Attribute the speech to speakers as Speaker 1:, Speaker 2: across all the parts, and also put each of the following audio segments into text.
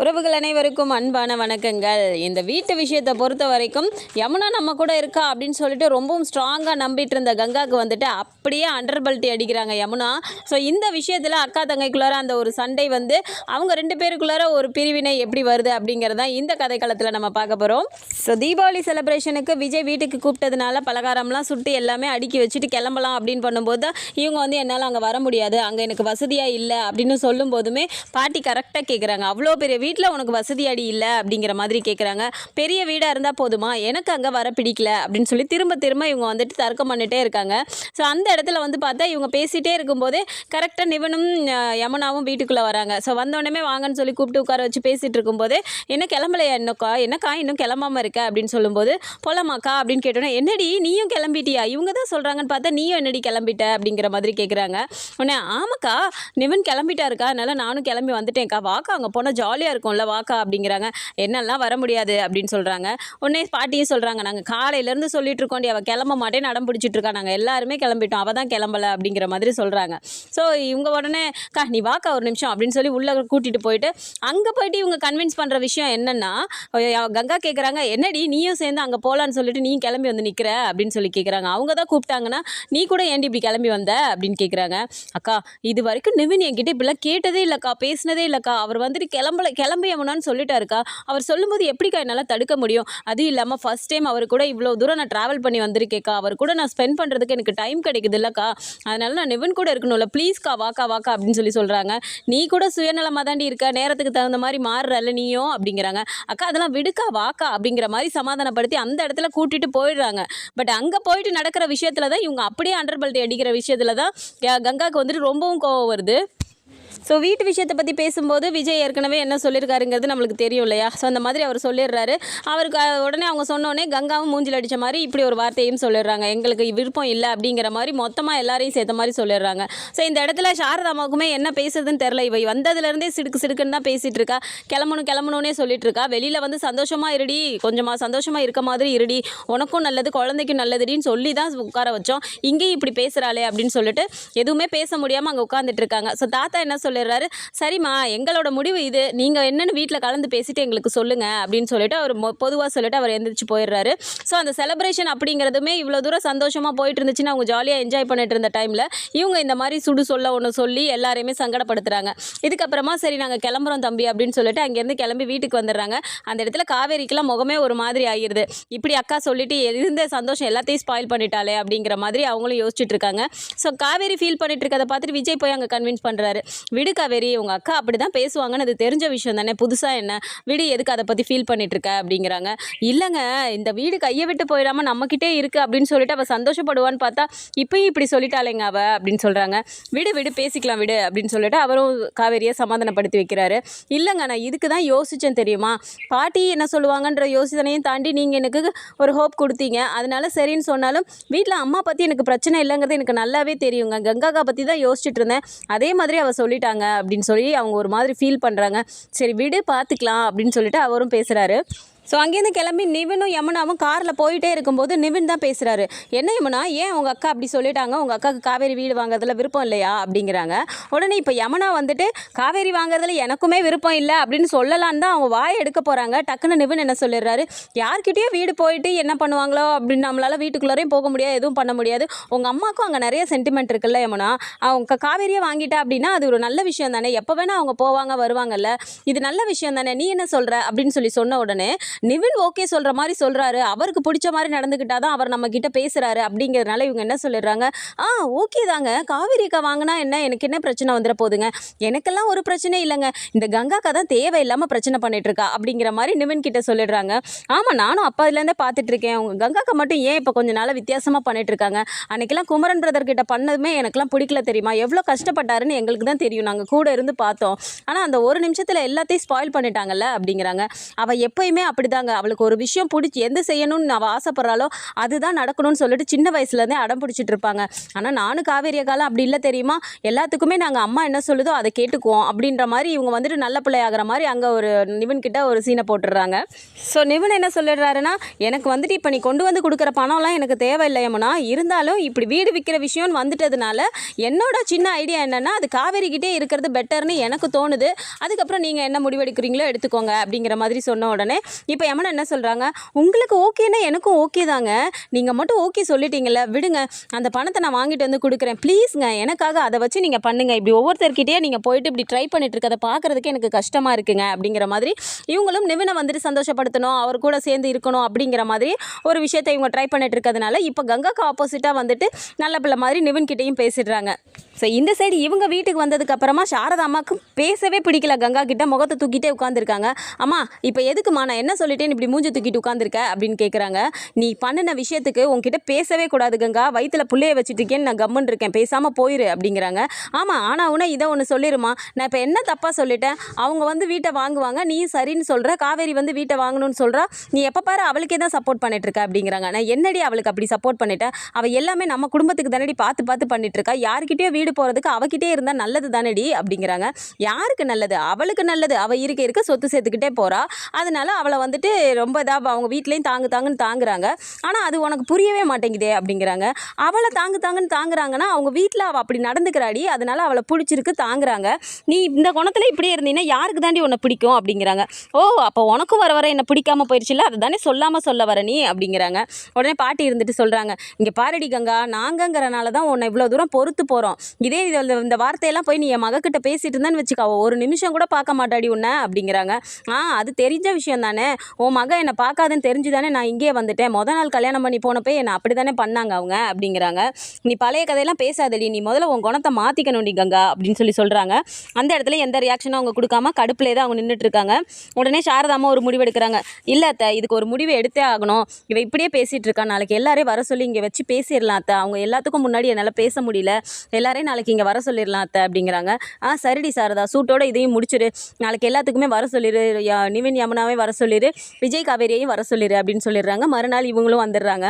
Speaker 1: உறவுகள் அனைவருக்கும் அன்பான வணக்கங்கள். இந்த வீட்டு விஷயத்தை பொறுத்த வரைக்கும் யமுனா நம்ம கூட இருக்கா அப்படின்னு சொல்லிட்டு ரொம்பவும் ஸ்ட்ராங்காக நம்பிட்டு இருந்த கங்காவுக்கு வந்துட்டு அப்படியே அண்டர் பல்ட்டி அடிக்கிறாங்க யமுனா. ஸோ இந்த விஷயத்தில் அக்கா தங்கைக்குள்ளார அந்த ஒரு சண்டை வந்து அவங்க ரெண்டு பேருக்குள்ளார ஒரு பிரிவினை எப்படி வருது அப்படிங்கிறது தான் இந்த கதைக்களத்தில் நம்ம பார்க்க போகிறோம் ஸோ தீபாவளி செலிப்ரேஷனுக்கு விஜய் வீட்டுக்கு கூப்பிட்டதுனால பலகாரம்லாம் சுட்டு எல்லாமே அடுக்கி வச்சுட்டு கிளம்பலாம் அப்படின்னு பண்ணும்போது தான் இவங்க வந்து என்னால் அங்கே வர முடியாது அங்கே எனக்கு வசதியாக இல்லை அப்படின்னு சொல்லும் போதுமே பாட்டி கரெக்டாக கேட்குறாங்க அவ்வளோ பெரிய வீட்டில் உனக்கு வசதி அடி இல்லை அப்படிங்கிற மாதிரி கேட்குறாங்க பெரிய வீடாக இருந்தால் போதுமா? எனக்கு அங்கே வர பிடிக்கல அப்படின்னு சொல்லி திரும்ப திரும்ப இவங்க வந்துட்டு தர்க்கம் பண்ணிகிட்டே இருக்காங்க. ஸோ அந்த இடத்துல வந்து பார்த்தா இவங்க பேசிகிட்டே இருக்கும்போதே கரெக்டாக நிவனும் யமுனாவும் வீட்டுக்குள்ளே வராங்க. ஸோ வந்தோடனே வாங்கன்னு சொல்லி கூப்பிட்டு உட்கார வச்சு பேசிகிட்டு இருக்கும்போது என்ன கிளம்பலையா என்னக்கா என்னக்கா இன்னும் கிளம்பாம இருக்க? அப்படின்னு சொல்லும்போது போலாமாக்கா? அப்படின்னு கேட்டோன்னே என்னடி நீயும் கிளம்பிட்டியா? இவங்க தான் சொல்கிறாங்கன்னு பார்த்தா நீயும் என்னடி கிளம்பிட்ட? அப்படிங்கிற மாதிரி கேட்குறாங்க உடனே ஆமாக்கா நிவன் கிளம்பிட்டாருக்கா? அதனால நானும் கிளம்பி வந்துட்டேன்க்கா. வாக்கா அங்கே போனால் ஜாலியாக இருக்கும்ல வாக்கா அப்படிங்கிறாங்க. என்னெல்லாம் வர முடியாது அப்படின்னு சொல்கிறாங்க உடனே பாட்டியும் சொல்கிறாங்க நாங்கள் காலையிலேருந்து சொல்லிட்டு இருக்கோண்டி அவள் கிளம்ப மாட்டேன்னு அடம் பிடிச்சிட்டு இருக்கா. நாங்கள் எல்லாருமே கிளம்பிட்டோம். அவள் தான் கிளம்பல அப்படிங்கிற மாதிரி சொல்கிறாங்க ஸோ இவங்க உடனே கா நீ வாக்கா ஒரு நிமிஷம் அப்படின்னு சொல்லி உள்ளே கூட்டிகிட்டு போயிட்டு அங்கே போயிட்டு இவங்க கன்வின்ஸ் பண்ணுற விஷயம் என்னென்னா கங்கா கேட்குறாங்க என்னடி நீயும் சேர்ந்து அங்கே போகலான்னு சொல்லிட்டு நீ கிளம்பி வந்து நிற்கிற அப்படின்னு சொல்லி கேட்குறாங்க அவங்க தான் கூப்பிட்டாங்கன்னா நீ கூட ஏன்டி இப்படி கிளம்பி வந்த? அப்படின்னு கேட்குறாங்க அக்கா இது வரைக்கும் நிவின் என்கிட்ட இப்படிலாம் கேட்டதே இல்லைக்கா பேசினதே இல்லைக்கா. அவர் வந்துட்டு கிளம்பல கிளம்பி எவனான்னு சொல்லிட்டாருக்கா? அவர் சொல்லும்போது எப்படிக்கா என்னால் தடுக்க முடியும்? அதுவும் இல்லாமல் ஃபஸ்ட் டைம் அவர் கூட இவ்வளோ தூரம் நான் ட்ராவல் பண்ணி வந்திருக்கேக்கா. அவர் கூட நான் ஸ்பெண்ட் பண்ணுறதுக்கு எனக்கு டைம் கிடைக்குது இல்லைக்கா. அதனால நான் நிவன் கூட இருக்கணும்ல. ப்ளீஸ்க்கா வாக்கா வாக்கா அப்படின்னு சொல்லி சொல்கிறாங்க நீ கூட சுயநலமாக தாண்டி இருக்க. நேரத்துக்கு தகுந்த மாதிரி மாறுறல்ல நீயும் அப்படிங்கிறாங்க. அக்கா அதெல்லாம் விடுக்கா வாக்கா அப்படிங்கிற மாதிரி சமாதானப்படுத்தி அந்த இடத்துல கூட்டிட்டு போயிடுறாங்க. பட் அங்கே போயிட்டு நடக்கிற விஷயத்தில் தான் இவங்க அப்படியே அண்டர் பல்ட்டி அடிக்கிற விஷயத்தில் தான் கங்காவுக்கு வந்துட்டு ரொம்பவும் கோவம் வருது. ஸோ வீட்டு விஷயத்தை பற்றி பேசும்போது விஜய் ஏற்கனவே என்ன சொல்லியிருக்காருங்கிறது நம்மளுக்கு தெரியும் இல்லையா? ஸோ அந்த மாதிரி அவர் சொல்லிடுறாரு. அவருக்கு உடனே அவங்க சொன்னோடனே கங்காவும் மூஞ்சில் அடித்த மாதிரி இப்படி ஒரு வார்த்தையும் சொல்லிடுறாங்க. எங்களுக்கு விருப்பம் இல்லை அப்படிங்கிற மாதிரி மொத்தமாக எல்லாரையும் சேர்த்த மாதிரி சொல்லிடுறாங்க. ஸோ இந்த இடத்துல சாரதாமாவுக்குமே என்ன பேசுறதுன்னு தெரில இவை வந்ததுலேருந்தே சிடுக்கு சிடுக்குன்னு தான் பேசிகிட்டு இருக்கா. கிளம்பணும் கிளம்பணுன்னே சொல்லிட்டு இருக்கா. வெளியில் வந்து சந்தோஷமாக இருடி கொஞ்சமாக சந்தோஷமாக இருக்க மாதிரி இருடி. உனக்கும் நல்லது குழந்தைக்கும் நல்லதுடின்னு சொல்லி தான் உட்கார வச்சோம். இங்கேயும் இப்படி பேசுகிறாளே அப்படின்னு சொல்லிட்டு எதுவுமே பேச முடியாமல் அங்கே உட்காந்துட்டு இருக்காங்க. ஸோ தாத்தா என்ன சொல்லிடுறாரு. சரிம்மா எங்களோட முடிவு இது. நீங்கள் என்னென்னு வீட்டில் கலந்து பேசிட்டு எங்களுக்கு சொல்லுங்கள் அப்படின்னு சொல்லிட்டு அவர் பொதுவாக சொல்லிட்டு அவர் எந்திரிச்சு போயிடுறாரு. ஸோ அந்த செலப்ரேஷன் அப்படிங்கிறதுமே இவ்வளோ தூரம் சந்தோஷமாக போயிட்டு இருந்துச்சுன்னு அவங்க ஜாலியாக என்ஜாய் பண்ணிட்டு இருந்த டைமில் இவங்க இந்த மாதிரி சுடு சொல்ல ஒன்று சொல்லி எல்லாரையுமே சங்கடப்படுத்துகிறாங்க இதுக்கப்புறமா சரி நாங்கள் கிளம்புறோம் தம்பி அப்படின்னு சொல்லிட்டு அங்கேருந்து கிளம்பி வீட்டுக்கு வந்துடுறாங்க. அந்த இடத்துல காவேரிக்கெல்லாம் முகமே ஒரு மாதிரி ஆகிடுது இப்படி அக்கா சொல்லிட்டு இருந்த சந்தோஷம் எல்லாத்தையும் ஸ்பாயில் பண்ணிட்டாளே அப்படிங்கிற மாதிரி அவங்களும் யோசிச்சுட்டு இருக்காங்க. ஸோ காவேரி ஃபீல் பண்ணிட்டு இருக்கதை பார்த்துட்டு விஜய் போய் அங்கே கன்வின்ஸ் பண்ணுறாரு விடு காவேரி உங்கள் அக்கா அப்படி தான் பேசுவாங்கன்னு அது தெரிஞ்ச விஷயம் தானே. புதுசாக என்ன? விடு எதுக்கு அதை பற்றி ஃபீல் பண்ணிட்டு இருக்க அப்படிங்கிறாங்க. இல்லைங்க இந்த வீடு கையை விட்டு போயிடாமல் நம்மக்கிட்டே இருக்குது அப்படின்னு சொல்லிட்டு அவள் சந்தோஷப்படுவான்னு பார்த்தா இப்பயும் இப்படி சொல்லிட்டாளேங்க அவள் அப்படின்னு சொல்கிறாங்க விடு விடு பேசிக்கலாம் விடு அப்படின்னு சொல்லிட்டு அவரும் காவேரியை சமாதானப்படுத்தி வைக்கிறாரு. இல்லைங்க நான் இதுக்கு தான் யோசித்தேன் தெரியுமா? பாட்டி என்ன சொல்லுவாங்கன்ற யோசனையும் தாண்டி நீங்கள் எனக்கு ஒரு ஹோப் கொடுத்தீங்க. அதனால சரின்னு சொன்னாலும் வீட்டில் அம்மா பற்றி எனக்கு பிரச்சனை இல்லைங்கிறது எனக்கு நல்லாவே தெரியுங்க. கங்காக்கா பற்றி தான் யோசிச்சுட்டு இருந்தேன். அதே மாதிரி அவள் சொல்லிட்டாங்க. அப்படின்னு சொல்லி அவங்க ஒரு மாதிரி ஃபீல் பண்ணுறாங்க சரி விடு பார்த்துக்கலாம் அப்படின்னு சொல்லிட்டு அவரும் பேசுகிறாரு ஸோ அங்கேருந்து கிளம்பி நிவினும் யமுனாவும் காரில் போயிட்டே இருக்கும்போது நிவின் தான் பேசுகிறாரு என்ன யமுனா ஏன் உங்கள் அக்கா அப்படி சொல்லிட்டாங்க? உங்கள் அக்காவுக்கு காவேரி வீடு வாங்குறதுல விருப்பம் இல்லையா? அப்படிங்கிறாங்க. உடனே இப்போ யமுனா வந்துட்டு காவேரி வாங்குறதுல எனக்குமே விருப்பம் இல்லை அப்படின்னு சொல்லலான்னு தான் அவங்க வாயை எடுக்க போகிறாங்க டக்குன்னு நிவின் என்ன சொல்லிடுறாரு யார்கிட்டயோ வீடு போயிட்டு என்ன பண்ணுவாங்களோ? அப்படின்னு நம்மளால் வீட்டுக்குள்ளாரையும் போக முடியாது எதுவும் பண்ண முடியாது. உங்கள் அம்மாவுக்கும் அங்கே நிறைய சென்டிமெண்ட் இருக்குல்ல யமுனா. அவங்க காவேரியை வாங்கிட்டா அப்படின்னா அது ஒரு நல்ல விஷயம் தானே? எப்போ வேணால் அவங்க போவாங்க வருவாங்கல்ல. இது நல்ல விஷயம் தானே? நீ என்ன சொல்கிற அப்படின்னு சொல்லி சொன்ன உடனே நிவின் ஓகே சொல்கிற மாதிரி சொல்கிறாரு அவருக்கு பிடிச்ச மாதிரி நடந்துக்கிட்டா தான் அவர் நம்ம கிட்ட பேசுகிறாரு அப்படிங்கிறதுனால இவங்க என்ன சொல்லிடுறாங்க? ஆ ஓகே தாங்க. காவேரிக்கா வாங்கினா என்ன? எனக்கு என்ன பிரச்சனை வந்துட போகுதுங்க எனக்கெல்லாம் ஒரு பிரச்சனை இல்லைங்க. இந்த கங்காக்கா தான் தேவையில்லாமல் பிரச்சனை பண்ணிகிட்டு இருக்கா அப்படிங்கிற மாதிரி நிவின் கிட்ட சொல்லிடுறாங்க. ஆமாம் நானும் அப்பாதுலேருந்தே பார்த்துட்டு பார்த்துட்ருக்கேன் உங்கள் கங்காக்கா மட்டும் ஏன் இப்போ கொஞ்ச நாளாக வித்தியாசமாக பண்ணிகிட்ருக்காங்க இருக்காங்க? குமரன் பிரதர் கிட்ட பண்ணதுமே எனக்கெல்லாம் பிடிக்கல தெரியுமா? எவ்வளோ கஷ்டப்பட்டாருன்னு எங்களுக்கு தான் தெரியும். நாங்கள் கூட இருந்து பார்த்தோம். ஆனால் அந்த ஒரு நிமிஷத்தில் எல்லாத்தையும் ஸ்பாயில் பண்ணிட்டாங்கல்ல அப்படிங்கிறாங்க. அவள் எப்பயுமே அப்படி அப்படிதாங்க. அவளுக்கு ஒரு விஷயம் பிடிச்சி எந்த செய்யணும்னு அவள் ஆசைப்படுறாளோ அதுதான் நடக்கணும்னு சொல்லிட்டு சின்ன வயசுலேருந்தே அடம் பிடிச்சிட்டு இருப்பாங்க. ஆனால் நானும் காவேரிய காலம் அப்படி இல்லை தெரியுமா? எல்லாத்துக்குமே நாங்கள் அம்மா என்ன சொல்லுதோ அதை கேட்டுக்குவோம் அப்படின்ற மாதிரி இவங்க வந்துட்டு நல்ல பிள்ளையாகிற மாதிரி அங்கே ஒரு நிவன் கிட்ட ஒரு சீனை போட்டுடுறாங்க. ஸோ நிவன் என்ன சொல்லிடுறாருன்னா எனக்கு வந்துட்டு இப்போ நீ கொண்டு வந்து கொடுக்குற பணம்லாம் எனக்கு தேவையில்லையம்னா இருந்தாலும் இப்படி வீடு விற்கிற விஷயம்னு வந்துட்டதுனால என்னோட சின்ன ஐடியா என்னென்னா அது காவேரி கிட்டே இருக்கிறது பெட்டர்னு எனக்கு தோணுது. அதுக்கப்புறம் நீங்கள் என்ன முடிவெடுக்கிறீங்களோ எடுத்துக்கோங்க. அப்படிங்கிற மாதிரி சொன்ன உடனே இப்போ யமனா என்ன சொல்கிறாங்க உங்களுக்கு ஓகேன்னா எனக்கும் ஓகே தாங்க. நீங்கள் மட்டும் ஓகே சொல்லிட்டீங்கல்ல விடுங்க. அந்த பணத்தை நான் வாங்கிட்டு வந்து கொடுக்குறேன். ப்ளீஸ்ங்க எனக்காக அதை வச்சு நீங்கள் பண்ணுங்க. இப்படி ஒவ்வொருத்தர்கிட்டயே நீங்கள் போயிட்டு இப்படி ட்ரை பண்ணிட்டு இருக்கதை பார்க்குறதுக்கு எனக்கு கஷ்டமாக இருக்குங்க அப்படிங்கிற மாதிரி இவங்களும் நிவினை வந்துட்டு சந்தோஷப்படுத்தணும். அவர் கூட சேர்ந்து இருக்கணும் அப்படிங்கிற மாதிரி ஒரு விஷயத்தை இவங்க ட்ரை பண்ணிட்டு இருக்கிறதுனால இப்போ கங்காக்கு ஆப்போசிட்டாக வந்துட்டு நல்ல பிள்ளை மாதிரி நிவின்கிட்டையும் பேசிடுறாங்க. ஸோ இந்த சைடு இவங்க வீட்டுக்கு வந்ததுக்கு அப்புறமா சாரதா அம்மாவுக்கு பேசவே பிடிக்கல. கங்கா கிட்ட முகத்தை தூக்கிட்டே உட்காந்துருக்காங்க அம்மா இப்போ எதுக்குமா நான் என்ன சொல்லிட்டேன்? இப்படி மூஞ்சி தூக்கிட்டு உட்காந்துருக்க அப்படின்னு கேட்குறாங்க நீ பண்ணின விஷயத்துக்கு உங்ககிட்ட பேசவே கூடாது கங்கா. வயிற்றுல புள்ளைய வச்சுட்டு இருக்கேன்னு நான் கம்முன்னு இருக்கேன். பேசாமல் போயிரு அப்படிங்கிறாங்க. ஆமாம் ஆனால் உன இதை ஒன்று சொல்லிடுமா நான் இப்போ என்ன தப்பாக சொல்லிட்டேன்? அவங்க வந்து வீட்டை வாங்குவாங்க நீ சரின்னு சொல்கிற காவேரி வந்து வீட்டை வாங்கணும்னு சொல்கிறா நீ எப்போ பாரு அவளுக்கே தான் சப்போர்ட் பண்ணிட்டுருக்க அப்படிங்கிறாங்க. நான் என்னடி அவளுக்கு அப்படி சப்போர்ட் பண்ணிட்டேன்? அவள் எல்லாமே நம்ம குடும்பத்துக்கு தானடி பார்த்து பார்த்து பண்ணிட்டு இருக்கா? யார்கிட்டயோ வீடு போகிறதுக்கு அவகிட்டே இருந்தால் நல்லது தானடி அப்படிங்கிறாங்க. யாருக்கு நல்லது? அவளுக்கு நல்லது. அவள் இருக்க இருக்க சொத்து சேர்த்துக்கிட்டே போகிறா அதனால அவளை வந்துட்டு ரொம்ப இதாக அவங்க வீட்லேயும் தாங்கு தாங்குன்னு தாங்குறாங்க. ஆனால் அது உனக்கு புரியவே மாட்டேங்குதே அப்படிங்கிறாங்க. அவளை தாங்கு தாங்குன்னு தாங்குறாங்கன்னா அவங்க வீட்டில் அவள் அப்படி நடந்துக்கிறாடி. அதனால அவளை பிடிச்சிருக்கு தாங்குறாங்க. நீ இந்த குணத்தில் இப்படியே இருந்தீங்கன்னா யாருக்கு தாண்டி உன்னை பிடிக்கும் அப்படிங்கிறாங்க. ஓ அப்போ உனக்கும் வர வர என்னை பிடிக்காம போயிடுச்சுல்ல அதை தானே சொல்லாமல் சொல்ல வர நீ அப்படிங்கிறாங்க. உடனே பாட்டி இருந்துட்டு சொல்கிறாங்க இங்கே பாரடி கங்கா நாங்கங்கிறனால தான் உன்னை இவ்வளோ தூரம் பொறுத்து போகிறோம் இதே இது இந்த- இந்த வார்த்தையெல்லாம் போய் நீ என் மகக்கிட்ட பேசிட்டு இருந்தேன்னு வச்சுக்கோ ஒரு நிமிஷம் கூட பார்க்க மாட்டாடி உன்னை அப்படிங்கிறாங்க. ஆ அது தெரிஞ்ச விஷயம் தானே. உன் மக என்னை பார்க்காதுன்னு தெரிஞ்சு தானே நான் இங்கேயே வந்துட்டேன். முத நாள் கல்யாணம் பண்ணி போனப்போ என்னை அப்படி தானே பண்ணாங்க அவங்க அப்படிங்கிறாங்க. நீ பழைய கதையெல்லாம் பேசாதடி. நீ முதல்ல உன் குணத்தை மாற்றிக்கணும் நீ கங்கா அப்படின்னு சொல்லி சொல்கிறாங்க அந்த இடத்துல எந்த ரியாக்ஷனும் அவங்க கொடுக்காம கடுப்புலே தான் அவங்க நின்றுட்டு இருக்காங்க உடனே சாரதாமா ஒரு முடிவு எடுக்கிறாங்க. இல்லை அத்தை இதுக்கு ஒரு முடிவு எடுத்தே ஆகணும். இவ இப்படியே பேசிகிட்டு இருக்கா நாளைக்கு எல்லாரையும் வர சொல்லி இங்கே வச்சு பேசிடலாம் அத்தை. அவங்க எல்லாத்துக்கும் முன்னாடி என்னால் பேச முடியல. எல்லாரையும் நாளைக்கு இங்கே வர சொல்லிடலாம் அத்தை அப்படிங்கிறாங்க. ஆ சரிடி சாரதா சூட்டோட இதையும் முடிச்சிரு. நாளைக்கு எல்லாத்துக்குமே வர சொல்லிடு யா- நிவின் யமுனாவே வர சொல்லிடு விஜய் காவேரியையும் வர சொல்லிடு அப்படின்னு சொல்லிடுறாங்க. மறுநாள் இவங்களும் வந்துடுறாங்க.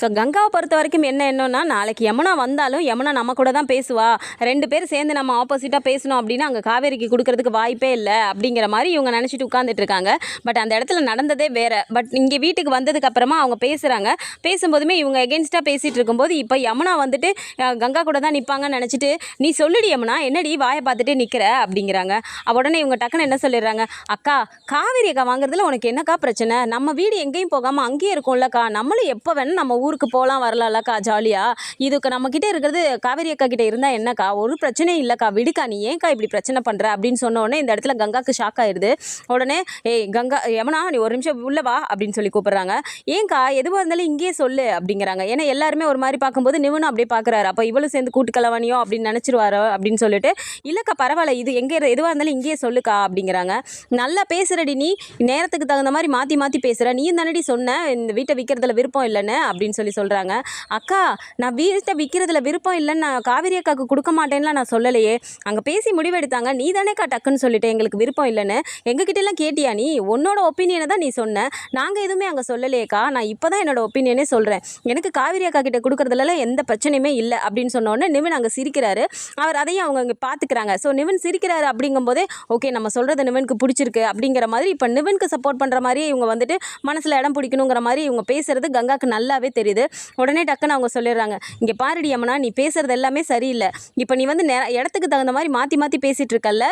Speaker 1: ஸோ கங்காவை பொறுத்த வரைக்கும் என்ன என்னன்னா நாளைக்கு யமுனா வந்தாலும் யமுனா நம்ம கூட தான் பேசுவா. ரெண்டு பேர் சேர்ந்து நம்ம ஆப்போசிட்டாக பேசணும் அப்படின்னா அங்கே காவேரிக்கு கொடுக்கறதுக்கு வாய்ப்பே இல்லை அப்படிங்கிற மாதிரி இவங்க நினச்சிட்டு உட்காந்துட்டு இருக்காங்க. பட் அந்த இடத்துல நடந்ததே வேற. பட் இங்கே வீட்டுக்கு வந்ததுக்கு அப்புறமா அவங்க பேசுகிறாங்க பேசும்போதுமே இவங்க எகென்ஸ்டாக பேசிகிட்டு இருக்கும்போது இப்போ யமுனா வந்துட்டு கங்கா கூட தான் நிற்பாங்கன்னு வச்சுட்டு நீ சொல்லுடி அம்மனா என்னடி வாயை பார்த்துட்டே நிற்கிற அப்படிங்கிறாங்க. உடனே இவங்க டக்குன்னு என்ன சொல்லிடுறாங்க? அக்கா காவேரி அக்கா வாங்குறதுல உனக்கு என்னக்கா பிரச்சனை? நம்ம வீடு எங்கேயும் போகாமல் அங்கேயே இருக்கும்லக்கா. நம்மளும் எப்போ வேணும் நம்ம ஊருக்கு போகலாம் வரலாம்லக்கா ஜாலியாக இதுக்கு நம்மக்கிட்ட இருக்கிறது காவேரி அக்கா கிட்டே இருந்தால் என்னக்கா? ஒரு பிரச்சனையும் இல்லைக்கா. விடுக்கா நீ ஏன்க்கா இப்படி பிரச்சனை பண்ணுற அப்படின்னு சொன்ன உடனே இந்த இடத்துல கங்காக்கு ஷாக் ஆயிடுது உடனே ஏய் கங்கா யமுனா நீ ஒரு நிமிஷம் உள்ள வா அப்படின்னு சொல்லி கூப்பிட்றாங்க. ஏன்க்கா எதுவாக இருந்தாலும் இங்கேயே சொல்லு அப்படிங்கிறாங்க. ஏன்னா எல்லாருமே ஒரு மாதிரி பார்க்கும்போது நிவனும் அப்படியே பார்க்குறாரு. அப்போ இவளும் சேர்ந்து கூட்டு கலவாணியோ அப்படின்னு நினச்சிருவாரோ அப்படின்னு சொல்லிட்டு இல்லைக்கா பரவாயில்ல இது எங்கே எதுவாக இருந்தாலும் இங்கேயே சொல்லுக்கா அப்படிங்கிறாங்க. நல்லா பேசுகிறடி நீ நேரத்துக்கு தகுந்த மாதிரி மாற்றி மாற்றி பேசுகிற நீயும் தானடி சொன்ன இந்த வீட்டை விற்கிறதுல விருப்பம் இல்லைன்னு அப்படின்னு சொல்லி சொல்கிறாங்க அக்கா நான் வீட்டை விற்கிறதுல விருப்பம் இல்லைன்னு நான் காவேரி அக்காவுக்கு கொடுக்க மாட்டேன்லாம் நான் சொல்லலையே. அங்கே பேசி முடிவெடுத்தாங்க. நீ தானேக்கா டக்குன்னு சொல்லிட்டேன் எங்களுக்கு விருப்பம் இல்லைன்னு. எங்ககிட்ட எல்லாம் கேட்டியா நீ? உன்னோட ஒப்பீனியனை தான் நீ சொன்ன. நாங்கள் எதுவுமே அங்கே சொல்லலையேக்கா. நான் இப்போ தான் என்னோட ஒப்பீனியனே சொல்கிறேன் எனக்கு காவேரி அக்கா கிட்ட கொடுக்குறதுலலாம் எந்த பிரச்சனையுமே இல்லை அப்படின்னு சொன்ன உடனே அங்கே சிரி சிரிக்கிறாரு. அவர் அதையும் அவங்க அங்கே பார்த்துக்கிறாங்க ஸோ நிவன் சிரிக்கிறாரு அப்படிங்கும்போதே ஓகே நம்ம சொல்கிறது நிவனுக்கு பிடிச்சிருக்கு. அப்படிங்கிற மாதிரி இப்போ நிவனுக்கு சப்போர்ட் பண்ணுற மாதிரி இவங்க வந்துட்டு மனசில் இடம் பிடிக்கணுங்கிற மாதிரி இவங்க பேசுறது கங்காக்கு நல்லாவே தெரியுது. உடனே டக்குன்னு அவங்க சொல்லிடுறாங்க இங்கே பாருடி அம்மனா நீ பேசுறது எல்லாமே சரியில்லை. இப்போ நீ வந்து நெ- இடத்துக்கு தகுந்த மாதிரி மாற்றி மாற்றி பேசிகிட்டு இருக்கல்ல.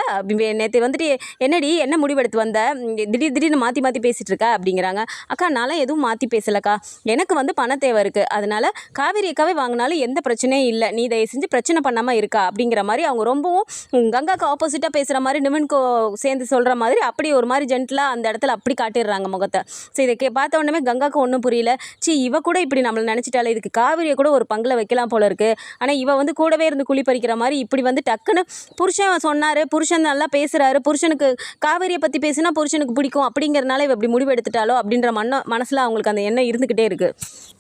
Speaker 1: நேற்று வந்துட்டு என்னடி என்ன முடிவெடுத்து வந்த? திடீர் திடீர்னு மாற்றி மாற்றி பேசிகிட்டு இருக்க? அப்படிங்கிறாங்க. அக்கா நான்லாம் எதுவும் மாற்றி பேசலக்கா. எனக்கு வந்து பண தேவை இருக்குது அதனால காவேரி அக்காவே வாங்கினாலும் எந்த பிரச்சனையும் இல்லை. நீ தயவு செஞ்சு பிரச்சனை பண்ணாமல் இருக்கா அப்படிங்கிற மாதிரி அவங்க ரொம்பவும் கங்காக்கு ஆப்போசிட்டாக பேசுகிற மாதிரி நிவன்கோ சேர்ந்து சொல்கிற மாதிரி அப்படி ஒரு மாதிரி ஜென்டலாக அந்த இடத்துல அப்படி காட்டிடுறாங்க முகத்தை. ஸோ இதை கே பார்த்த உடனே கங்காக்கு ஒன்றும் புரியல. சி இவ கூட இப்படி நம்மளை நினச்சிட்டாலே இதுக்கு காவிரியை கூட ஒரு பங்கில் வைக்கலாம் போல இருக்குது ஆனால் இவ வந்து கூடவே இருந்து குழி பறிக்கிற மாதிரி இப்படி வந்து டக்குன்னு புருஷன் சொன்னார் புருஷன் நல்லா பேசுகிறாரு புருஷனுக்கு காவிரியை பற்றி பேசினா புருஷனுக்கு பிடிக்கும் அப்படிங்கிறனால இவ இப்படி முடிவு எடுத்துட்டாலோ அப்படின்ற மன மனசில் அவங்களுக்கு அந்த எண்ணம் இருந்துக்கிட்டே இருக்குது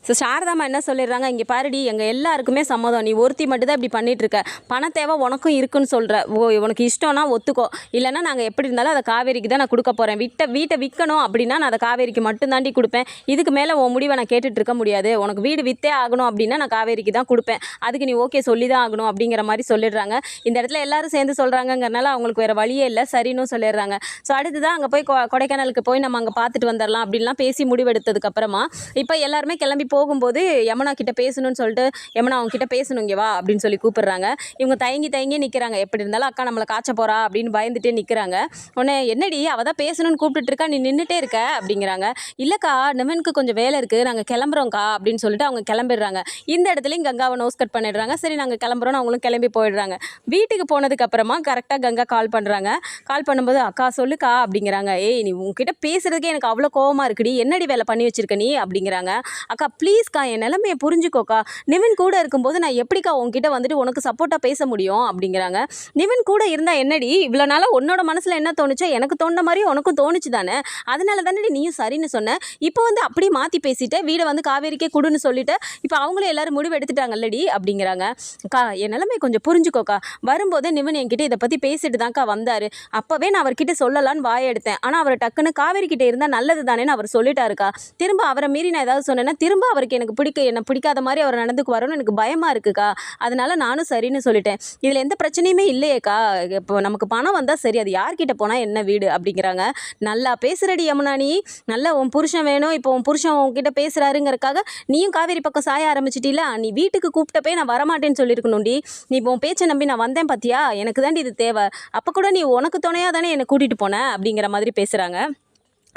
Speaker 1: ஸோ சாரதாமா என்ன சொல்லிடுறாங்க? இங்கே பாருடி எங்கள் எல்லாருக்குமே சம்மதம். நீ ஒருத்தி மட்டும் தான் இப்படி பண்ணி இருக்க பண தேவை உனக்கும் இருக்குன்னு சொல்கிற ஓ உனக்கு இஷ்டம்னா ஒத்துக்கோ. இல்லைன்னா நாங்கள் எப்படி இருந்தாலும் அதை காவேரிக்கு தான் நான் கொடுக்க போகிறேன் விட்ட வீட்டை விற்கணும் அப்படின்னா நான் அதை காவேரிக்கு மட்டும் தாண்டி கொடுப்பேன். இதுக்கு மேலே உன் முடிவை நான் கேட்டுட்டு இருக்க முடியாது. உனக்கு வீடு விற்றே ஆகணும் அப்படின்னா நான் காவேரிக்கு தான் கொடுப்பேன். அதுக்கு நீ ஓகே சொல்லி தான் ஆகணும் அப்படிங்கிற மாதிரி சொல்லிடுறாங்க. இந்த இடத்துல எல்லாரும் சேர்ந்து சொல்கிறாங்கங்கிறனால அவங்களுக்கு வேறு வழியே இல்லை. சரின்னு சொல்லிடுறாங்க. ஸோ அடுத்து தான் அங்கே போய் கொ- கொடைக்கானலுக்கு போய் நம்ம அங்கே பார்த்துட்டு வந்துடலாம் அப்படின்லாம் பேசி முடிவெடுத்ததுக்கு அப்புறமா இப்போ எல்லாருமே கிளம்பி போகும்போது யமுனா கிட்ட பேசணும்னு சொல்லிட்டு யமுனா அவங்க கிட்ட பேசணுங்க வா அப்படின்னு சொல்லி கூப்பிடுறாங்க. இவங்க தயங்கி தயங்கி நிற்கிறாங்க எப்படி இருந்தாலும் அக்கா நம்மளை காய்ச்ச போகிறா அப்படின்னு பயந்துட்டே நிற்கிறாங்க உடனே என்னடி அவள் தான் பேசணும்னு கூப்பிட்டுட்டு இருக்கா? நீ நின்றுட்டே இருக்க. அப்படிங்கிறாங்க. இல்லைக்கா நிவனுக்கு கொஞ்சம் வேலை இருக்குது நாங்கள் கிளம்புறோம்க்கா. அப்படின்னு சொல்லிட்டு அவங்க கிளம்பிடுறாங்க. இந்த இடத்துலையும் கங்காவை நோஸ் கட் பண்ணிடுறாங்க. சரி நாங்கள் கிளம்புறோம்னு அவங்களும் கிளம்பி போயிடுறாங்க. வீட்டுக்கு போனதுக்கப்புறமா கரெக்டாக கங்கா கால் பண்ணுறாங்க கால் பண்ணும்போது அக்கா சொல்லுக்கா. அப்படிங்கிறாங்க. ஏய் நீ உங்ககிட்ட பேசுகிறதுக்கே எனக்கு அவ்வளோ கோவமாக இருக்குடி. என்னடி வேலை பண்ணி வச்சிருக்க நீ? அப்படிங்கிறாங்க. அக்கா ப்ளீஸ்க்கா என் நிலமையை புரிஞ்சுக்கோக்கா. நிவின் கூட இருக்கும்போது நான் எப்படிக்கா உங்ககிட்ட வந்துட்டு உனக்கு சப்போர்ட்டாக பேச முடியும் அப்படிங்கிறாங்க. நிவின் கூட இருந்தால் என்னடி? இவ்வளோ நாளாக உன்னோட மனசில் என்ன தோணுச்சோ எனக்கு தோணுன மாதிரி உனக்கும் தோணுச்சு தானே? அதனால தானே நீயும் சரின்னு சொன்ன. இப்போ வந்து அப்படியே மாற்றி பேசிட்டு வீடை வந்து காவேரிக்கே கொடுன்னு சொல்லிட்டு இப்போ அவங்களும் எல்லாரும் முடிவு எடுத்துட்டாங்கல்லடி அப்படிங்கிறாங்க. அக்கா என் நிலைமை கொஞ்சம் புரிஞ்சுக்கோக்கா. வரும்போதே நிவன் என்கிட்ட இதை பற்றி பேசிட்டு தான்க்கா வந்தார். அப்போவே நான் அவர்கிட்ட சொல்லலான்னு வாய எடுத்தேன் ஆனால் அவர் டக்குன்னு காவேரி கிட்டே இருந்தால் நல்லது தானேன்னு அவர் சொல்லிட்டாருக்கா. திரும்ப அவரை மீறி நான் ஏதாவது சொன்னேன்னா திரும்ப அவருக்கு எனக்கு பிடிக்க என்ன பிடிக்காத மாதிரி அவர் நடந்துக்கு வரணும்னு எனக்கு பயமாக இருக்குக்கா. அதனால நானும் சரின்னு சொல்லிட்டேன். இதில் எந்த பிரச்சனையுமே இல்லையேக்கா. இப்போ நமக்கு பணம் வந்தால் சரி அது யார்கிட்ட போனால் என்ன வீடு அப்படிங்கிறாங்க. நல்லா பேசுகிறடி யமுனா நீ. நல்லா உன் புருஷன் வேணும். இப்போ உன் புருஷன் உன்கிட்ட பேசுகிறாருங்கிறக்காக நீயும் காவேரி பக்கம் சாய ஆரம்பிச்சிட்டில. நீ வீட்டுக்கு கூப்பிட்டப்பே நான் வரமாட்டேன்னு சொல்லியிருக்கணும்டி. நீ இப்போ உன் பேச்சை நம்பி நான் வந்தேன் பார்த்தியா எனக்கு தாண்டி இது தேவை. அப்போ கூட நீ உனக்கு துணையாக தானே என்னை கூட்டிகிட்டு போன? அப்படிங்கிற மாதிரி பேசுகிறாங்க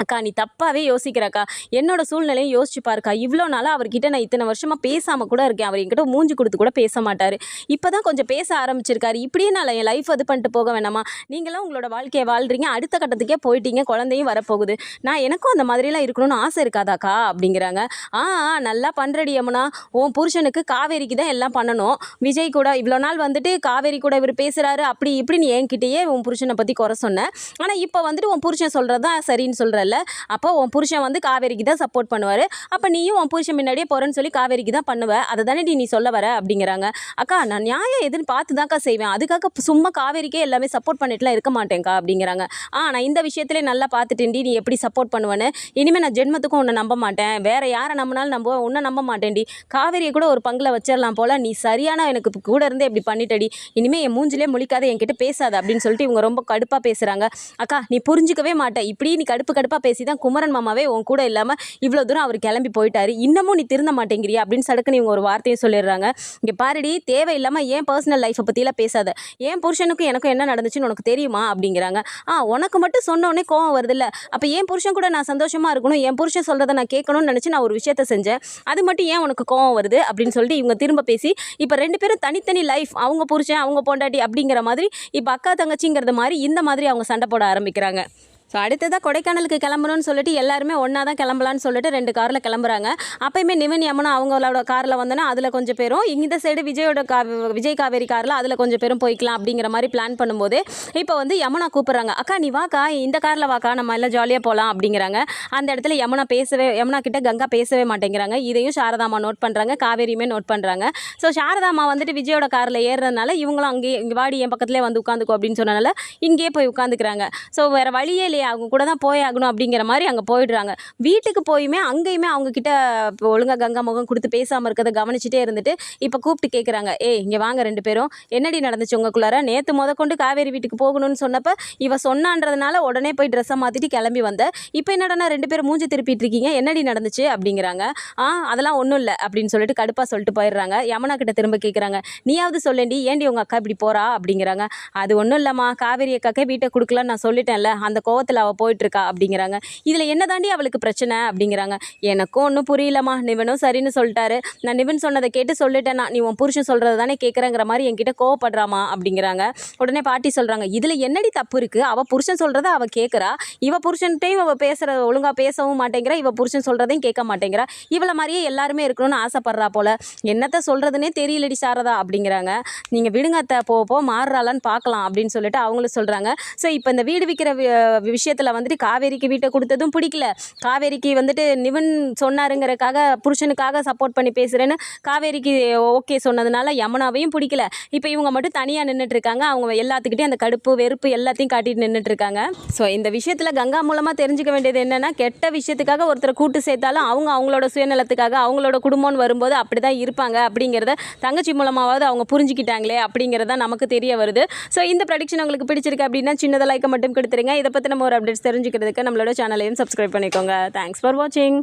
Speaker 1: அக்கா நீ தப்பாகவே யோசிக்கிறக்கா. என்னோட சூழ்நிலையும் யோசிச்சு பாருக்கா. இவ்வளோ நாளாக அவர்கிட்ட நான் இத்தனை வருஷமாக பேசாமல் கூட இருக்கேன். அவர் என்கிட்ட மூஞ்சி கொடுத்து கூட பேச மாட்டார். இப்போ தான் கொஞ்சம் பேச ஆரம்பிச்சிருக்காரு. இப்படியே நான் என் லைஃப் அது பண்ணிட்டு போக வேணாமா? நீங்களாம் உங்களோட வாழ்க்கையை வாழ்றீங்க. அடுத்த கட்டத்துக்கே போயிட்டீங்க. குழந்தையும் வரப்போகுது. நான் எனக்கும் அந்த மாதிரிலாம் இருக்கணும்னு ஆசை இருக்காதாக்கா? அப்படிங்கிறாங்க. ஆ ஆ, நல்லா பண்ணுறடி அம்மனா உன் புருஷனுக்கு காவேரிக்கு தான் எல்லாம் பண்ணணும். விஜய் கூட இவ்வளோ நாள் வந்துட்டு காவேரி கூட இவர் பேசுகிறாரு அப்படி இப்படின்னு என்கிட்டயே உன் புருஷனை பற்றி குறை சொன்னேன் ஆனால் இப்போ வந்துட்டு உன் புருஷன் சொல்கிறது தான் சரின்னு சொல்கிறல்ல அப்போ உன் புருஷன் வந்து காவேரிக்கு தான் சப்போர்ட் பண்ணுவார். அப்போ நீயும் உன் புருஷன் முன்னாடியே போகிறேன்னு சொல்லி காவேரிக்கு தான் பண்ணுவ. அதை தானே நீ சொல்ல வர அப்படிங்கிறாங்க. அக்கா நான் நியாயம் எதுன்னு பார்த்து தான்க்கா செய்வேன். அதுக்காக சும்மா காவேரிக்கே எல்லாமே சப்போர்ட் பண்ணிட்டுலாம் இருக்க மாட்டேங்க்கா அப்படிங்கிறாங்க. ஆ நான் இந்த விஷயத்துல நல்லா பார்த்துட்டேன்டி. நீ எப்படி சப்போர்ட் பண்ணுவேன்னு? இனிமேல் நான் ஜென்மத்துக்கும் உன்னை நம்ப மாட்டேன். வேற யாரை நம்பினாலும் நம்ப உன்னை நம்ப மாட்டேன்டி. காவேரியை கூட ஒரு பங்கில் வச்சிடலாம் போல. நீ சரியான எனக்கு கூட இருந்தே இப்படி பண்ணிட்டடி. இனிமேல் என் மூஞ்சிலே முழிக்காத என்கிட்ட பேசாத அப்படின்னு சொல்லிட்டு இவங்க ரொம்ப கடுப்பாக பேசுகிறாங்க அக்கா நீ புரிஞ்சுக்கவே மாட்டேன் இப்படி நீ கடுப்பு கடுப்பு கடுப்பாக பேசி தான் குமரன் மாமாவே உன் கூட இல்லாமல் இவ்வளோ தூரம் அவர் கிளம்பி போயிட்டாரு. இன்னமும் நீ திருந்த மாட்டேங்கிறியா? அப்படின்னு சடக்குன்னு இவங்க ஒரு வார்த்தையும் சொல்லிடுறாங்க. இங்கே பாருடி தேவையில்லாமல் ஏன் பர்சனல் லைஃப்பை பற்றிலாம் பேசாத. ஏன் புருஷனுக்கும் எனக்கும் என்ன நடந்துச்சுன்னு உனக்கு தெரியுமா? அப்படிங்கிறாங்க. ஆ உனக்கு மட்டும் சொன்ன உடனே கோவம் வருதில்ல. அப்போ என் புருஷன் கூட நான் சந்தோஷமாக இருக்கணும்? என் புருஷன் சொல்கிறத நான் கேட்கணும்னு நினச்சி நான் ஒரு விஷயத்த செஞ்சேன். அது மட்டும் ஏன் உனக்கு கோவம் வருது? அப்படின்னு சொல்லிட்டு இவங்க திரும்ப பேசி இப்போ ரெண்டு பேரும் தனித்தனி லைஃப் அவங்க புருஷன் அவங்க பொண்டாட்டி அப்படிங்கிற மாதிரி இப்போ அக்கா தங்கச்சிங்கிறது மாதிரி இந்த மாதிரி அவங்க சண்டை போட ஆரம்பிக்கிறாங்க. ஸோ அடுத்ததாக கொடைக்கானலுக்கு கிளம்பணும்னு சொல்லிட்டு எல்லாருமே ஒன்றா தான் கிளம்பலான்னு சொல்லிட்டு ரெண்டு காரில் கிளம்புறாங்க. அப்பயுமே நிவன் யமுனா அவங்களோட காரில் வந்தோன்னா அதில் கொஞ்சம் பேரும் இந்த சைடு விஜயோட கா விஜய் காவேரி காரில் அதில் கொஞ்சம் பேரும் போய்க்கலாம் அப்படிங்கிற மாதிரி பிளான் பண்ணும்போது இப்போ வந்து யமுனா கூப்பிட்றாங்க. அக்கா நீ வாக்கா இந்த காரில் வாக்கா நம்ம எல்லாம் ஜாலியாக போகலாம் அப்படிங்கிறாங்க. அந்த இடத்துல யமுனா பேசவே யமுனா கிட்ட கங்கா பேசவே மாட்டேங்கிறாங்க. இதையும் சாரதாமா நோட் பண்ணுறாங்க காவேரியுமே நோட் பண்ணுறாங்க ஸோ சாரதாமா வந்துட்டு விஜயோட காரில் ஏறுறதுனால இவங்களும் அங்கேயே இங்கே வாடி என் பக்கத்துலேயே வந்து உட்காந்துக்கோ அப்படின்னு சொன்னனால இங்கேயே போய் உட்காந்துக்கிறாங்க. ஸோ வேறு வழியே இல்லையா அவங்க கூட தான் போய் ஆகணும் அப்படிங்கிற மாதிரி அங்கே போயிடுறாங்க. வீட்டுக்கு போயுமே அங்கேயுமே அவங்கக்கிட்ட இப்போ ஒழுங்கா கங்கா முகம் கொடுத்து பேசாமல் இருக்கிறத கவனிச்சுட்டே இருந்துட்டு இப்போ கூப்பிட்டு கேட்குறாங்க ஏய் இங்கே வாங்க ரெண்டு பேரும். என்னடி நடந்துச்சு உங்களுக்குள்ளார? நேற்று முத கொண்டு காவேரி வீட்டுக்கு போகணும்னு சொன்னப்போ இவ சொன்னான்றதுனால உடனே போய் ட்ரெஸ்ஸை மாற்றிட்டு கிளம்பி வந்த. இப்போ என்னடனா ரெண்டு பேரும் மூஞ்சி திருப்பிட்டு இருக்கீங்க? என்னடி நடந்துச்சு? அப்படிங்கிறாங்க. ஆ அதெல்லாம் ஒன்றும் இல்லை. அப்படின்னு சொல்லிட்டு கடுப்பாக சொல்லிட்டு போயிடுறாங்க. யமுனா கிட்ட திரும்ப கேட்குறாங்க நீயாவது சொல்லேண்டி ஏண்டி உங்கள் அக்கா இப்படி போகிறா அப்படிங்கிறாங்க. அது ஒன்றும் இல்லைம்மா. காவேரி அக்காக்கே வீட்டை கொடுக்கலன்னு நான் சொல்லிட்டேன்ல. அந்த கோவத்தை கோவத்தில் அவள் போயிட்டுருக்கா அப்படிங்கிறாங்க. இதில் என்ன தாண்டி அவளுக்கு பிரச்சனை அப்படிங்கிறாங்க. எனக்கும் ஒன்றும் புரியலம்மா. நிவனும் சரின்னு சொல்லிட்டாரு. நான் நிவன் சொன்னதை கேட்டு சொல்லிட்டேன்னா நீ உன் புருஷன் சொல்கிறது தானே கேட்குறேங்கிற மாதிரி என்கிட்ட கோவப்படுறாமா அப்படிங்கிறாங்க. உடனே பாட்டி சொல்கிறாங்க இதில் என்னடி தப்பு இருக்குது அவள் புருஷன் சொல்கிறத அவள் கேட்குறா இவ புருஷன்ட்டையும் அவள் பேசுகிற ஒழுங்காக பேசவும் மாட்டேங்கிறா. இவள் புருஷன் சொல்கிறதையும் கேட்க மாட்டேங்கிறா. இவளை மாதிரியே எல்லாருமே இருக்கணும்னு ஆசைப்படுறா போல். என்னத்த சொல்கிறதுனே தெரியலடி சாரதா அப்படிங்கிறாங்க. நீங்கள் விடுங்க அத்தை. போ போ. மாறுறாளான்னு பார்க்கலாம் அப்படின்னு சொல்லிட்டு அவங்களும் சொல்கிறாங்க ஸோ இப்போ இந்த வீடு விற்கிற விஷயத்தில் வந்துட்டு காவேரிக்கு வீட்டை கொடுத்ததும் பிடிக்கல. காவேரிக்கு வந்துட்டு நிவன் சொன்னாருங்கிறக்காக புருஷனுக்காக சப்போர்ட் பண்ணி பேசுகிறேன்னு காவேரிக்கு ஓகே சொன்னதுனால யமுனாவையும் பிடிக்கல. இப்போ இவங்க மட்டும் தனியாக நின்றுட்டு இருக்காங்க அவங்க எல்லாத்துக்கிட்டையும் அந்த கடுப்பு வெறுப்பு எல்லாத்தையும் காட்டிட்டு நின்றுட்டு இருக்காங்க ஸோ இந்த விஷயத்தில் கங்கா மூலமாக தெரிஞ்சுக்க வேண்டியது என்னென்னா கெட்ட விஷயத்துக்காக ஒருத்தரை கூட்டு சேர்த்தாலும் அவங்க அவங்களோட சுயநலத்துக்காக அவங்களோட குடும்பம்னு வரும்போது அப்படி தான் இருப்பாங்க அப்படிங்கிறத தங்கச்சி மூலமாவது அவங்க புரிஞ்சுக்கிட்டாங்களே அப்படிங்கிறத நமக்கு தெரிய வருது. ஸோ இந்த ப்ரடிக்ஷன் உங்களுக்கு பிடிச்சிருக்கு அப்படின்னா சின்னதாக லைக்கை மட்டும் கொடுத்துருங்க. இதை பற்றி நம்ம ஒரு அப்டேட்ஸ் தெரிஞ்சுக்கிறதுக்கு நம்மளோட சேனலையும் சப்ஸ்கிரைப் பண்ணிக்கோங்க. தேங்க்ஸ் ஃபார் வாட்சிங்